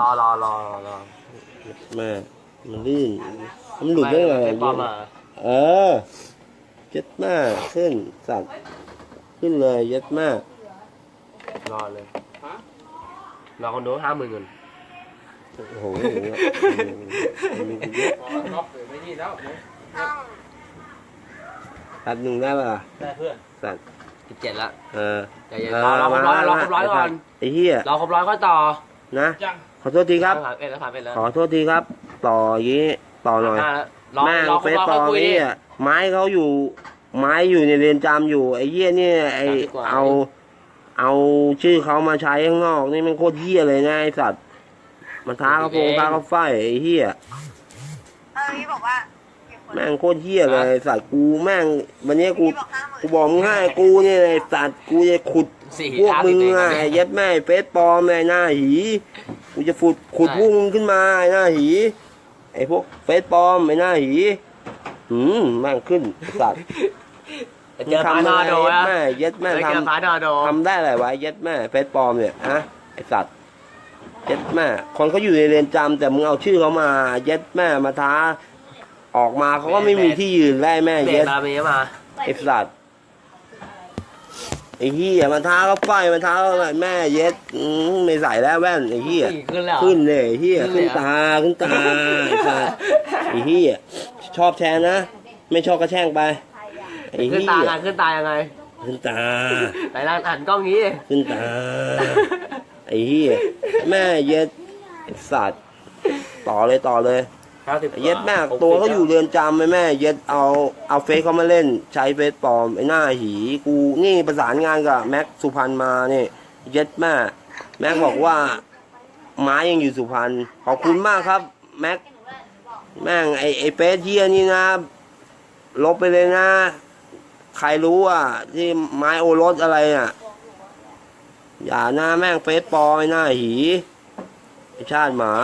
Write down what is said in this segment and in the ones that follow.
รอรอรอรอแม่มันลื่นมันหลุดได้ไงม่ปลอมมาเออเย็ดมากขึ้นสัตว์ขึ้นเลยเย็ดมาก รอเลยรอคนดูห้าหมื่นเงินโอ้โหมีกูเยอะล็อกหรือไม่นี่แล้วตัดหนึ่งได้ป่ะได้เพื่อนสัตว์สิบเจ็ดละเออใจเย็นรอรอครบร้อยรอครบร้อยก่อนไอ้เหี้ยรอครบร้อยก็ต่อนะยัง ขอโทษทีครับ ผ่านเอ็ดแล้วผ่านเอ็ดแล้วขอโทษทีครับ ต่ออย่างนี้ต่อหน่อยห้าแล้วรอแม่งรอครเฟบซร้อยปลก็อมคุยไอ้ดิ เนี่ยไม้เขาอยู่ ไม้อยู่ในเรือนจำอยู่ไอ้เหี้ยเนี่ยไอ้สามสิบกว่า เอา เอาชื่อเขามาใช้ข้างนอกนี่มันโคตรเหี้ยเลยนะไอ้สัตว์มันท้าเขาโปงท้าเขาไฟไอ้เหี้ยเออพี่บอกว่ามีคนแม่งโคตรเหี้ยเลยไอ้สัตว์กูแม่งวันนี้กูพี่บอกห้าหมื่นกูบอกมึงให้กูเนี่ยไอ้สัตว์กูจะขุดสี่พวกห้ามึสิบงเองอะไอ้เย็ดแม่ไอ้เฟซปลอมไอ้หน้าหี กูจะขุดขุดใช่พวกมึงขึ้นมาไอ้หน้าหี ไอ้พวกเฟซปลอมไอ้หน้าหีหืมแม่งขึ้นไอ้สัตว์เจอฟ้าดอโดมึงอะทำอะไรเย็ดแม่เจเย็ดอแม่ทฟ้าดอโดำทำได้อะไรวะเย็ดแม่เฟซปลอมเนี่ยฮะไอ้สัตว์เย็ดแม่คนเขาอยู่ในเรือนจำแต่มึงเอาชื่อเขามา เย็ดแม่มาท้า ออกมาเขาก็ไม่มีที่ยืนไล่แม่เบรเย็กดบาเมียมา ไอ้สัตว์ ไอ้เหี้ยมาท้าเขาไฟมาท้าเขาอะไรแม่เย็ดอืมไม่ใส่แล้วแว่นไอ้เหี้ยสี่ขึ้นแล้ว ขึ้นเลยไอ้เหี้ยขึ้ขึ้นนเลยเหรอตาขึ้นตาไอ้สัตว์ไอ้เหี้ยชอบแทนนะ ไม่ชอบก็แช่งไปไอ้ขึ้นเหี้ตายไงขึ้นตายังไงขึ้นตา ไหนล่ะหันกล้องนี้ดิขึ้นตา ไอ้เหี้ยแม่เย็ดไอ้สัตว์ต่อเลยต่อเลย ห้าสิบไอ้เย็ดแม่ตัวเขาอยู่เรือนจำไหมแม่ เย็ดเอาเอาเฟซเขามาเล่น ใช้เฟซปลอมไอ้หน้าหีกูนี่ประสานงานกับแม็กสุพรรณมาเนี่ยเย็ดแม่แม็กบอกว่าไม้ยังอยู่สุพรรณขอบคุณมากครับ แม็กแม่งไอไอเฟซเฮียนี่นะ ลบไปเลยนะ ใครรู้อะ ที่ไม้โอรสอะไรอะ อย่านะแม่งเฟซปลอมไอ้หน้าหีไอชาติหมา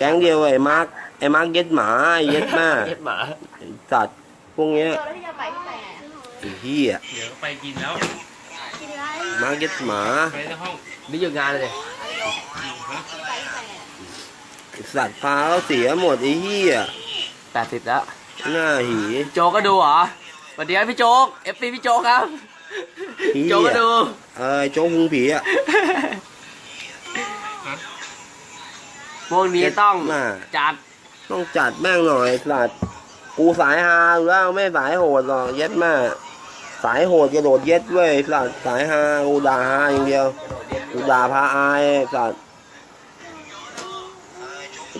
แก๊งเดียวไอ้มาร์กไอ้มาร์กเย็ดหมาไอ้เย็ดแม่เย็ดหมาไอ้สัตว์พวกเนี้ยเจอแล้วพี่จะไปที่ไหนอะไอ้เหี้ยเดี๋ยวไปกินแล้วกินอะไรมาร์กเย็ดหมาไปในห้องนี่หยุดงานเลยดิไอ้สัตว์พาเขาเสียหมดไอ้เหี้ยแปดสิบแล้วหน้าหีโจกก็ดูเหรอสวัสดีครับพี่โจ๊กเอฟซีพี่โจ๊กครับเหี้โจกก็ยดู เออโจ๊กพุงผีอะ พวกนี้ต้องมาจัดต้องจัดแม่งหน่อยไอ้สัตว์กูสายฮาอยู่แล้วไม่สายโหดหรอกเย็ดแม่สายโหดกระโดดเย็ดเว้ยไอ้สัตว์สายฮากูด่าฮาอย่างเดียวกูด่าพาอายไอ้สัตว์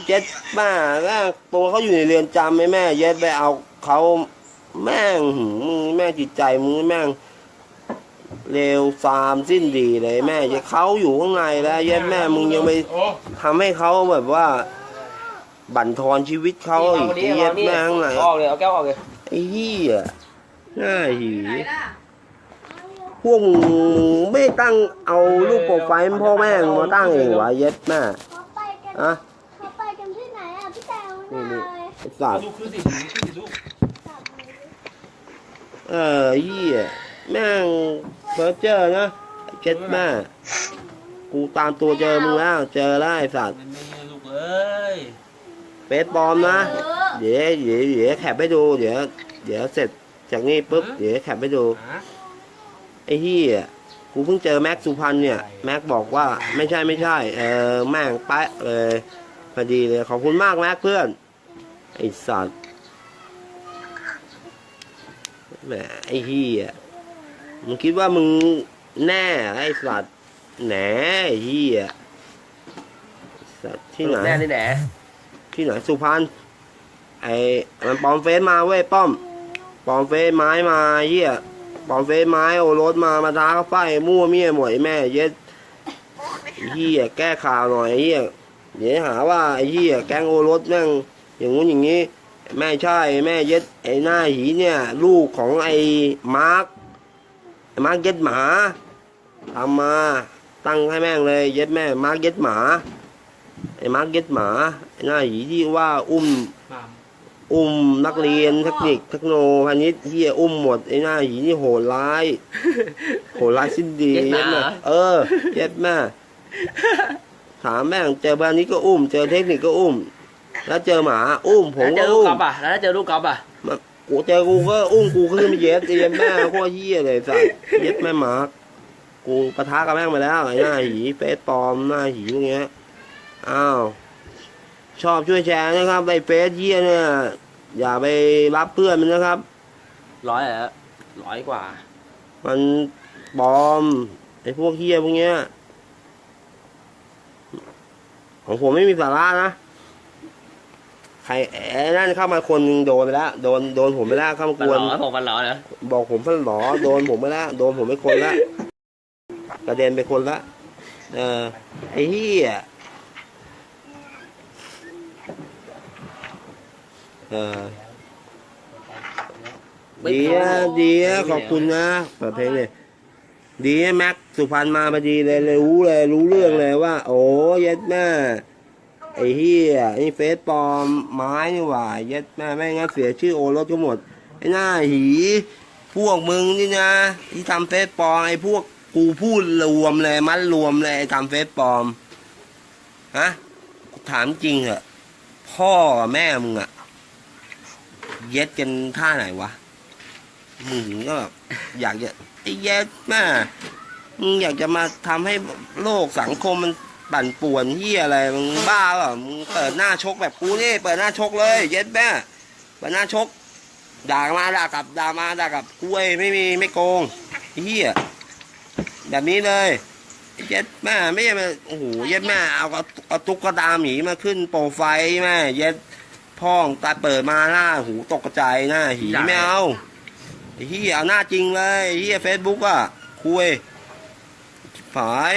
เย็ดบ้าแล้วตัวเขาอยู่ในเรือนจำไหมแม่ เย็ดไปเอาเขาแม่งหืมมึงแม่จิตใจมึงแม่ง เลวซามสิ้นดีเลยแม่เย็ดเขาอยู่ข้างในแล้วเย็ดแม่มึงยังไปโอ้ทำให้เขาแบบว่า บั่นทอนชีวิตเขาอีกไอ้เย็ดแม่ข้างในออกเลยเอาแก้วออกเลยไอ้เหี้ยหน้าหีพวกมึงไม่ตั้งเอารูปโปรไฟล์พ่อแม่งมาตั้งเองวะเย็ดแม่เขาไปกันอะเขาไปกันที่ไหนอะพี่แตวนี่น่านี่เลยไอ้สัตว์ลูกคือสิคือสิลูกเออเหี้ยแม่ง เพอเจอนะไอ้เจ็ดแม่ กูตามตัวเจอมึงแล้ว เจอแล้วไอ้สัตว์มันไม่ลูกเอ้ยเฟซปลอมนะ เดี๋ยวเดี๋ยวเดี๋ยวแคปให้ดู เดี๋ยว เดี๋ยวเสร็จจากนี้ปุ๊บ เดี๋ยวแคปให้ดู ฮะไอ้เฮียกูเพิ่งเจอแม็กสุพรรณเนี่ย แม็กบอกว่าไม่ใช่ไม่ใช่ เออแม่งแปะเลยพอดีเลยขอบคุณมากแม็กเพื่อน ไอ้สัตว์แหมไอ้เฮีย มึงคิดว่ามึงแน่ไอ้สัตว์แหนไอ้เฮียสัตว์ที่ไหนแน่นี่แหนที่ไหนสุพรรณไอ้มันปลอมเฟซมาเว้ยป้อมปลอมเฟซไม้มาเฮียปลอมเฟซไม้โอรสมามาท้าเขาไฟมั่วเมี่ยหมดไอ้แม่เย็ดไอ้เฮียแก้ข่าวหน่อยไอ้เฮียเดี๋ยวหาว่าไอ้เฮียแก๊งโอรสแม่งอย่างงู้นอย่างงี้แม่ใช่แม่เย็ดไอ้หน้าหีเนี่ย ลูกของไอ้มาร์คไอ้ มาร์คเย็ดหมาทำมาตั้งให้แม่งเลย เย็ดแม่มาร์คเย็ดหมา ไอ้มาร์กเก็ตหมาไอ้หน้าหยีที่ว่าอุ้มมามอุ้มนักเรียนเทคนิคเทคโนพาณิชย์ที่อุ้มหมดไอ้หน้าหยีนี่โหดร้าย โหดร้ายสิ้นดีเย็ดหมาเย็ดแม่เออ เย็ดแม่ถามแม่งเจอแบบนี้ก็อุ้ม เจอเทคนิคก็อุ้ม แล้วเจอหมา อุ้มผมแล้วเจก็อลูกอุ้กมอล์ฟอะแล้วถ้าเจอลูกกอล์ฟอะ กูเจอกูก็อุ้มกูขึ้นไปเย็ดเย็ดแม่โคตรเหี้ยเลยสัสเย็ดแม่หมากูปะทะกับแม่งไปแล้วไอ้หน้าหีเฟซปลอมหน้าหีพวกเงี้ยอ้าวชอบช่วยแชร์นะครับไอ้เฟซเหี้ยเนี่ยอย่าไปรับเพื่อนมันนะครับ ร้อยเหรอร้อยกว่า มันปลอมไอ้พวกเหี้ยพวกเนี้ยของผมไม่มีสาระนะใค รไอ้นั่นเข้ามาคนหนึงโดนไปแล้วโดนโดนผมไปแล้วเข้ามากมันวหนล่อผมมันหล่อนะบอกผมฟันหลอโดนผมไปแล้วโดนผมไปคนละกระเด็นไปคนละเออไอ้เหี้ยเออดีนะดีนะขอบคุณนะเปิดเพลงเลยดีนะแม็กสุพรรณมาพอดีเลยเลยรู้เลยรู้เรื่องเลยว่า โอ้เย็ดแม่ ไอ้เหี้ยนี่เฟซปลอมไม้นี่หว่าเย็ดแม่ไม่งั้นเสียชื่อโอรสก็หมด ไอ้หน้าหีพวกมึงนี่นะ ที่ทำเฟซปลอมไอ้พวกกูพูดรวมเลยมัดรวมเลยไอ้ทำเฟซปลอมฮะกูถามจริงเหอะพ่อแม่มึงอะเย็ดกันท่าไหนวะมึงก็แบบอยากจะไอ้เย็ดแม่มึงอยากจะมาทำให้โลกสังคมมัน ปั่นป่วนที่อะไรมึงบ้าเปล่ามึงเปิดหน้าชกแบบกูนี่เปิดหน้าชกเลย เย็ดแม่เปิดหน้าชก ด่ามาด่ากลับด่ามาด่ากลับกล้วยไม่มีไม่โกงเฮียแบบนี้เลยเย็ดแม่ไม่ใช่มโอ้โหเย็ดแม่เอาเอาเอาตุ๊กตาหมีมาขึ้นโปรไฟล์แม่เย็ดพ่องตาเปิดมาหน้าหูตกใจหน้าหีไม่เอาเฮียเอาหน้าจริงเลยเฮียเฟซบุ๊กอะคุยชิบหาย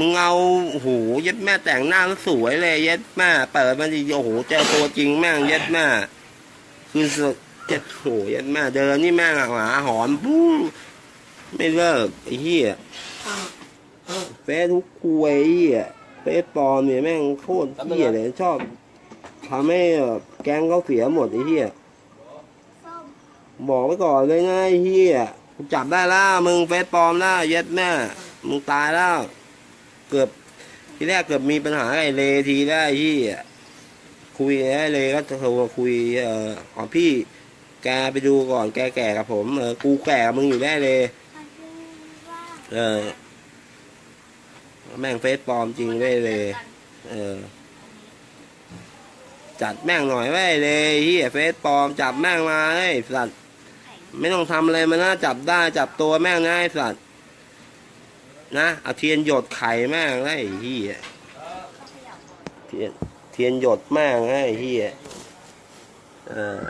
มึงเอาโอ้โหเย็ดแม่แต่งหน้าแล้วสวยเลย เย็ดแม่เปิดมาดิโอ้โหเจอตัวจริงแม่งเย็ดแม่คือสดเจ็ดโหยันแม่เดินนี่แม่งหมาหอนปู้ไม่เลิกไอ้เหี้ยเฟซทุกคุยไอ้เหี้ยเฟซปลอมเนี่ยแม่งโคตรเหี้ยเลยชอบทำให้แก๊งเขาเสียหมดไอ้เหี้ยบอกไว้ก่อนเลยนะไอ้เหี้ยจับได้แล้วมึงเฟซปลอมแล้วเย็ดแม่มึงตายแล้ว เกือบทีแรกเกือบมีปัญหาไอ้เลทีได้ไอ้เหี้ยคุยไอ้เลยก็โทรมาคุยเอ่อขอพี่แกไปดูก่อนแกแก่กับผมเออกูแก่กับมึงอยู่ได้เลยมันคือว่าเออ แม่งเฟซปลอมจริงได้เลย เออ จัดแม่งหน่อยไว้เลยเฮียเฟซปลอมจับแม่งมาไอ้สัตว์ไม่ต้องทำอะไรมันนะจับได้จับตัวแม่งนะไอ้สัตว์ นะเอาเทียนหยดไข่แม่งได้ไอ้เฮียเทียนเทียนหยดแม่งไอ้เฮียเออ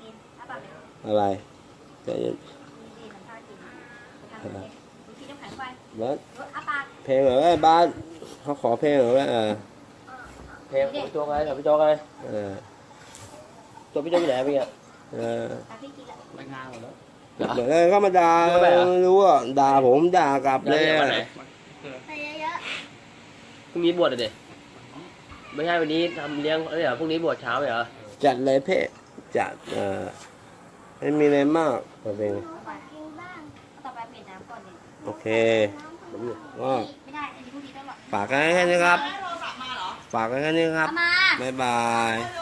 กินถ้าปากเป็นอะไรใจเย็นดีมันท่ากินทำเลยกินน้ำแข็งไปบัสรถอาปากเพลงเหรอไอ้บ้านเขาขอเพลงเหรอเออเพลงพี่โจ๊กไงกับพี่โจ๊กไงเออตัวพี่โจ๊กอยู่ไหนเป็นไงเออตาพี่กินละรายงานหมดแล้ว เดี๋ยวเลยเข้ามาด่าไม่ไปเหรอไม่รู้อะด่าผมด่ากลับเลยเดี๋ยวอะวันไหนใส่เยอะพรุ่งนี้บวชเลยเด็ไม่ใช่วันนี้ทำเลี้ยงเอ้ยเหรอพรุ่งนี้บวชเช้าเหรอจัดเลยเพ่จัดเออไม่มีอะไรมากเพลงๆหนูขอกินบ้างต่อไปเปลี่ยนน้ำก่อนเลยโอเคน้ำผึ้งก็ไม่ได้ อันนี้พวกนี้ต้องหรอกฝากกันแค่นี้ครับ ฝากกันแค่นี้ครับ เอามา บ๊ายบายดู